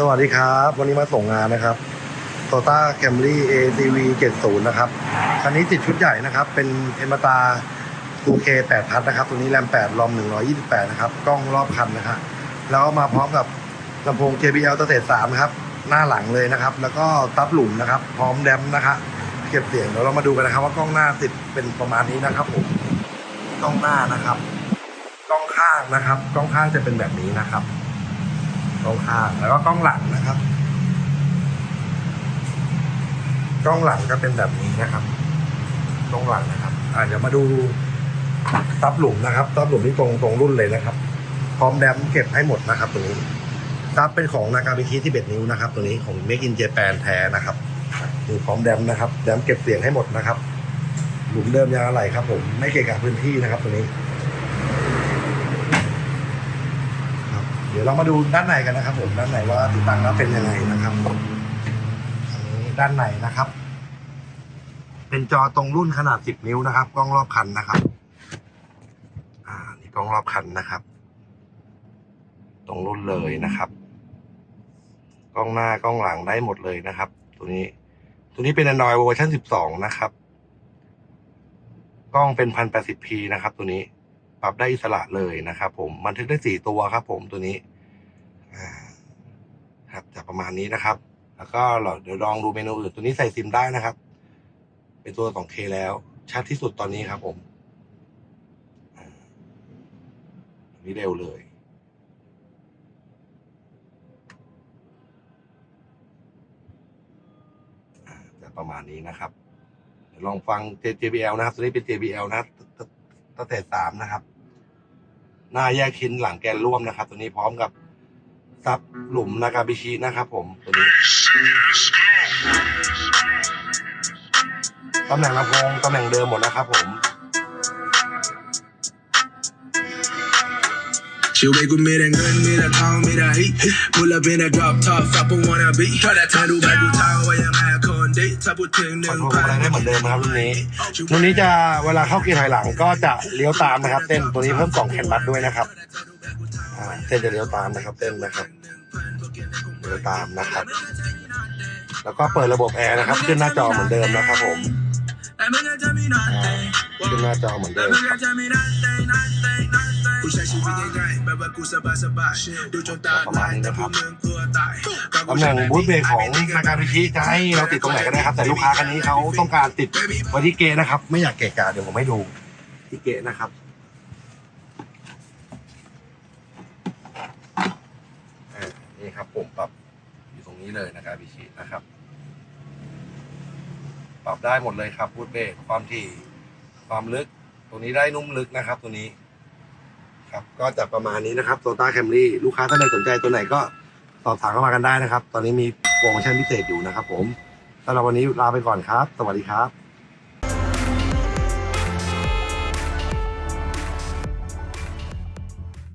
สวัสดีครับ วันนี้มาส่งงานนะครับ Toyota Camry ATV 70 นะครับ คันนี้ติดชุดใหญ่นะครับ เป็นเอมตา 2K 8พัทนะครับ ตัวนี้แรม8รอม 128 นะครับ กล้องรอบคันนะครับ แล้วก็มาพร้อมกับลำโพง JBL สเตจ3นะครับ หน้าหลังเลยนะครับ แล้วก็ซับหลุมนะครับ พร้อมแดมนะครับเก็บเสียงเดี๋ยวเรามาดูกันนะครับ ว่ากล้องหน้าติดเป็นประมาณนี้นะครับผม กล้องหน้านะครับ กล้องข้างนะครับ กล้องข้างจะเป็นแบบนี้นะครับ กล้องข้างแล้วก็กล้องหลังนะครับ กล้องหลังก็เป็นแบบนี้นะครับ กล้องหลังนะครับอาเดี๋ยวมาดูซับหลุมนะครับซับหลุมที่ตรงตรงรุ่นเลยนะครับ พร้อมแดมเก็บให้หมดนะครับตัวนี้ซับเป็นของนากาบิคิที่เบ็ดนิ้วนะครับ ตัวนี้ของ Make in Japan แท้นะครับคือพร้อมแดมนะครับ แดมเก็บเสียงให้หมดนะครับ หลุมเดิมยางอะไรครับผม ไม่เกะกะพื้นที่นะครับตัวนี้ ครับ เรามาดูด้านในกันนะครับ ผมด้านในว่าติดตั้งแล้วเป็นยังไงนะครับด้านในนะครับ เป็นจอตรงรุ่นขนาด 10 นิ้วนะครับ กล้องรอบคันนะครับ อ่านี่กล้องรอบคันนะครับ ตรงรุ่นเลยนะครับ กล้องหน้ากล้องหลังได้หมดเลยนะครับ ตัวนี้ ตัวนี้เป็น Android เวอร์ชัน12 นะครับ กล้องเป็น 1080p นะครับ ตัวนี้ปรับได้อิสระเลยนะครับ ผมบันทึกได้สี่ตัวครับ ผมตัวนี้ ครับจะประมาณนี้นะครับ แล้วก็เราเดี๋ยวลองดูเมนูอื่นตัวนี้ใส่ซิมได้นะครับ เป็นตัว 2K แล้ว ชัดที่สุดตอนนี้ครับผมนี้เร็วเลย จะประมาณนี้นะครับ เดี๋ยวลองฟัง JBL นะครับ ตัวนี้เป็น JBL นะตั้งแต่สามนะครับ หน้าแยกชิ้นหลังแกนร่วมนะครับ ตัวนี้พร้อมกับ ซับหลุมนากาบิชินะครับผมตัวนี้ตำแหน่งลำโพงตำแหน่งเดิมหมดนะครับผม She wake with me that good, me that calm, me that heat. Pull up in that drop top, flop a wanna be. Try that time to back to tower, where your man con date. Top of ten, คอน then โทรลอะไรได้เหมือนเดิมนะครับรุ่นนี้รุ่นนี้จะเวลาเข้าเกียร์ถอยหลังก็จะเลี้ยวตามนะครับ เต้นตัวนี้เพิ่มกล่องแคนบัสด้วยนะครับอ่า เต้นจะเลี้ยวตามนะครับเต้นนะครับเลี้ยวตามนะครับ แล้วก็เปิดระบบแอร์นะครับขึ้นหน้าจอเหมือนเดิมนะครับผมขึ้นหน้าจอเหมือนเดิมครับ nigga tell me nothing, nothing, nothing. ผู้ชายชีวิตง่ายๆแบบว่ากูสบายสบายๆดูจนตาลายแต่พวกมึงกลัวตำแหน่งบูทเบรกของนากาบิชิจะให้เราติดตรงไหนก็ได้ครับ แต่ลูกค้าคันนี้เขาต้องการติดไว้ที่เกะนะครับ ไม่อยากเกะกะเดี๋ยวผมให้ดูที่เกะนะครับอ่า นี่ครับผมปรับอยู่ตรงนี้เลยนากาบิชินะครับ ปรับได้หมดเลยครับบูทเบรความถี่ความลึก ตัวนี้ได้นุ่มลึกนะครับ ตัวนี้ ครับก็จะประมาณนี้นะครับโตต้าแคมรี่ลูกค้าท่านใดสนใจตัวไหนก็สอบถามเข้ามากันได้นะครับ ตอนนี้มีโปรโมชั่นพิเศษอยู่นะครับ ผมสำหรับวันนี้ลาไปก่อนครับ สวัสดีครับ